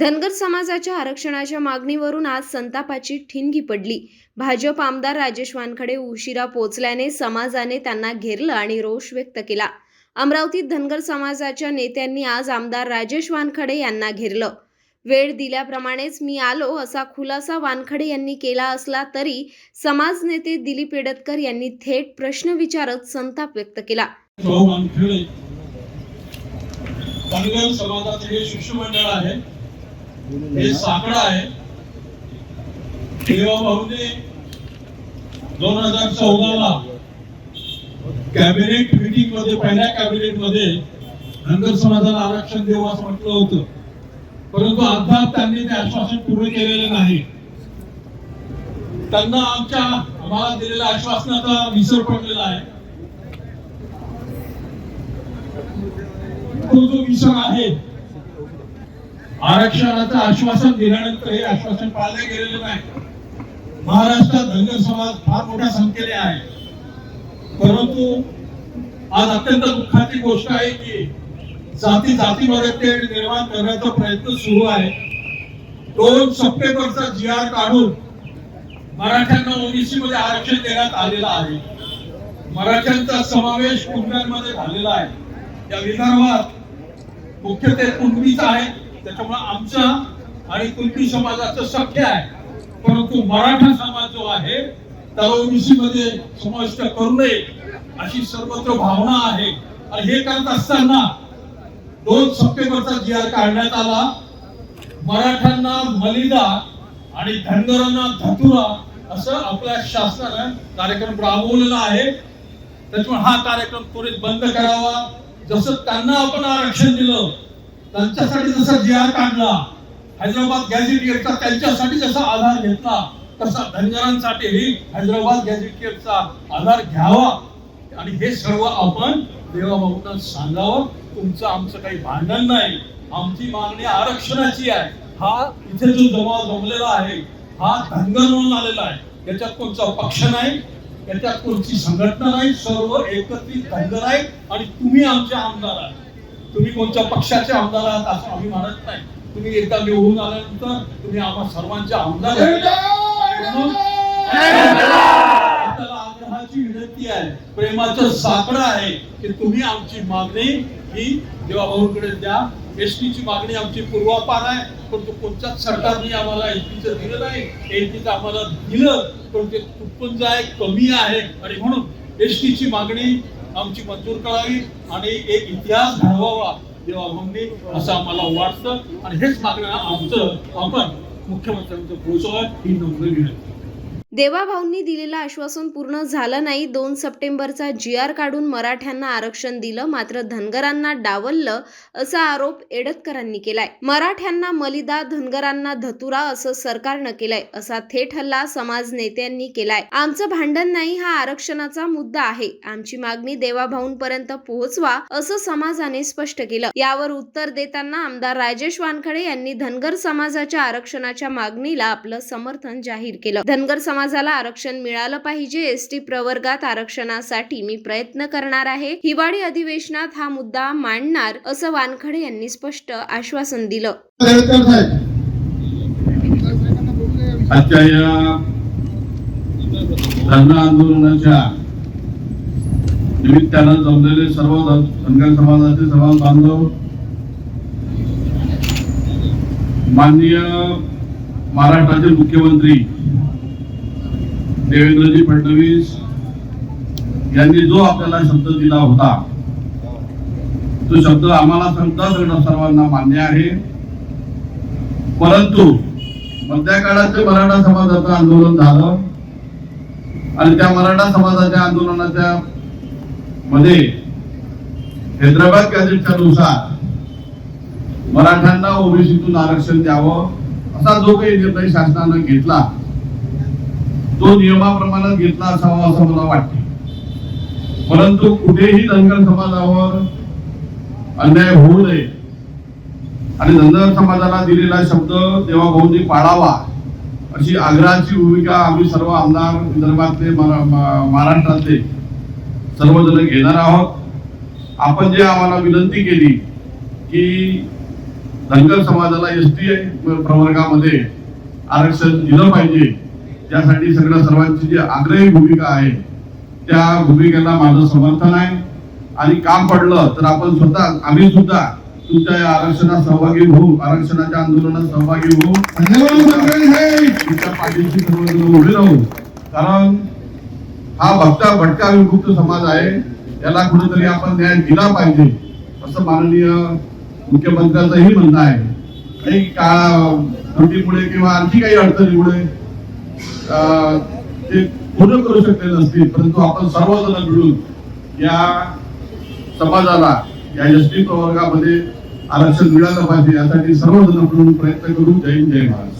धनगर समाजाच्या आरक्षणाच्या मागणीवरून आज संतापाची ठिणगी पडली. भाजप आमदार राजेश वानखडे उशिरा पोचल्याने समाजाने त्यांना घेरलं आणि रोष व्यक्त केला. अमरावतीत धनगर समाजाच्या नेत्यांनी आज आमदार राजेश वानखडे यांना घेरलं. वेळ दिल्याप्रमाणेच मी आलो असा खुलासा वानखडे यांनी केला असला तरी समाज नेते दिलीप येडतकर यांनी थेट प्रश्न विचारत संताप व्यक्त केला. धनगर समाजाचे हे शिष्टमंडळ आहे. हे साकडं आहे. भाऊने दोन हजार चौदाला कॅबिनेट मीटिंगमध्ये पहिल्या कॅबिनेटमध्ये धनगर समाजाला आरक्षण देऊ असं म्हटलं होतं. परंतु अद्याप त्यांनी ते आश्वासन पूर्ण केलेलं नाही. त्यांना आमच्या आम्हाला दिलेल्या आश्वासनाचा विसर पडलेला आहे. तो जो विषय आहे आरक्षणाचं आश्वासन दिल्यानंतर हे आश्वासन पाळले गेलेलं नाही. महाराष्ट्रात धनगर समाज फार मोठ्या संख्येने आहे. परंतु आज अत्यंत दुःखाची गोष्ट आहे की जाती जातीमध्ये ते निर्माण करण्याचा प्रयत्न सुरू आहे. दोन सप्टेंबरचा जी आर काढून मराठ्यांना ओबीसी मध्ये आरक्षण देण्यात आलेलं आहे. मराठ्यांचा समावेश कुंड्यांमध्ये झालेला आहे. या विदर्भात मुख्यत्वे ते आहे. त्याच्यामुळे आमचा आणि कुणबी समाजाचं सख्य आहे. परंतु मराठा समाज जो आहे त्याला ओबीसी मध्ये समाविष्ट करू नये अशी सर्वत्र भावना आहे. आणि हे करत असताना दोन सप्टेंबरचा जी आर काढण्यात आला. मराठ्यांना मलिदा आणि धनगरांना धतुरा असं आपल्या शासनानं कार्यक्रम राबवलेला आहे. त्याच्यामुळे हा कार्यक्रम त्वरित बंद करावा. जसं त्यांना आपण आरक्षण दिलं त्यांच्यासाठी जसा जी आर काढला हैदराबाद गॅझेटियरचा त्यांच्यासाठी जसा आधार घेतला तसा धनगरांसाठीही हैदराबाद गॅझेटियरचा आधार घ्यावा. आणि हे सर्व आपण देवाभाऊंना सांगावं. तुमचं आमचं काही भांडण नाही. आमची मागणी आरक्षणाची आहे. हा इथे जो जमाव जमलेला आहे हा धनगर म्हणून आलेला आहे. याच्यात कोणचा पक्ष नाही याच्यात कोणती संघटना नाही. सर्व एकत्रित धनगर आहे आणि तुम्ही आमचे आमदार आहात. तुम्ही कोणत्या पक्षाचे आमदार आहात असं आम्ही म्हणत नाही. तुम्ही एकदा निवडून आल्यानंतर तुम्ही आम्हा सर्वांचे आमदार आग्रहाची विनंती आहे प्रेमाचं साकडं आहे की तुम्ही आमची मागणी ही देवाभाऊंकडे द्या. एसटी ची मागणी आमची पूर्वापार आहे परंतु कोणत्याच सरकारने आम्हाला एसटीचं दिलं नाही. एसटीचं आम्हाला दिलं पण ते तुटपुंज आहे कमी आहे. आणि म्हणून एसटी ची मागणी आमची मंजूर करावी आणि एक इतिहास घडवावा देवाभाऊंनी असं आम्हाला वाटतं. आणि हेच मागणं आमचं आपण मुख्यमंत्र्यांचं पोहोचवा ही नम्र विनंती. देवाभाऊंनी दिलेलं आश्वासन पूर्ण झालं नाही. दोन सप्टेंबरचा जी आर काढून मराठ्यांना आरक्षण दिलं मात्र धनगरांना डावललं असा आरोप एडतकरांनी केलाय. मराठ्यांना मलिदा धनगरांना धतुरा असं सरकारनं केलंय असा थेट हल्ला समाज नेत्यांनी केलाय. आमचं भांडण नाही हा आरक्षणाचा मुद्दा आहे. आमची मागणी देवाभाऊंपर्यंत पोहोचवा असं समाजाने स्पष्ट केलं. यावर उत्तर देताना आमदार राजेश वानखडे यांनी धनगर समाजाच्या आरक्षणाच्या मागणीला आपलं समर्थन जाहीर केलं. धनगर समाज समाजाला आरक्षण मिळालं पाहिजे. एसटी प्रवर्गात आरक्षणासाठी मी प्रयत्न करणार आहे. हिवाळी अधिवेशनात हा मुद्दा मांडणार असं वानखडे यांनी स्पष्ट आश्वासन दिलं. आजच्या या धर्ण आंदोलनाच्या निमित्तानं जमलेले सर्व ध- धनगर समाजाचे समाज बांधव माननीय महाराष्ट्राचे मुख्यमंत्री देवेंद्रजी फडणवीस यांनी जो आपल्याला शब्द दिला होता तो शब्द आम्हाला समजा सर्वांना मान्य आहे. परंतु मध्या काळात मराठा समाजाचं आंदोलन झालं आणि त्या मराठा समाजाच्या आंदोलनाच्या मध्ये हैदराबाद गॅझेटच्या नुसार मराठ्यांना ओबीसीतून आरक्षण द्यावं असा जो काही निर्णय शासनानं घेतला तो नियमाप्रमाणे घेतला असावा असं मला वाटते. परंतु कुठेही धनगर समाजावर अन्याय होऊ नये आणि धनगर समाजाला दिलेला शब्द देवाभाऊंनी पाळावा अशी आग्रहाची भूमिका आम्ही सर्व आमदार विदर्भातले मरा- महाराष्ट्रातले सर्वजण घेणार आहोत. आपण जे आम्हाला विनंती केली की धनगर समाजाला एस टी प्रवर्गामध्ये आरक्षण दिलं पाहिजे. त्यासाठी सगळ्या सर्वांची जी आग्रही भूमिका आहे त्या भूमिकेला माझं समर्थन आहे. आणि काम पडलं तर आपण स्वतः आम्ही सुद्धा तुमच्या या आरक्षणात सहभागी होऊ आरक्षणाच्या आंदोलनात सहभागी होऊ. तुमच्या पाठीशी उभे राहू. कारण हा भक्ता भटका विमुक्त समाज आहे. याला कुठेतरी आपण न्याय दिला पाहिजे असं माननीय मुख्यमंत्र्यांचंही म्हणणं आहे. काही का त्रुटीमुळे किंवा आणखी काही अडचणीमुळे ते पूर्ण करू शकले नसतील परंतु आपण सर्वजण मिळून या समाजाला या यशवी प्रवर्गामध्ये आरक्षण मिळालं पाहिजे यासाठी सर्वजण मिळून प्रयत्न करू. जय हिंद, जय महाराष्ट्र.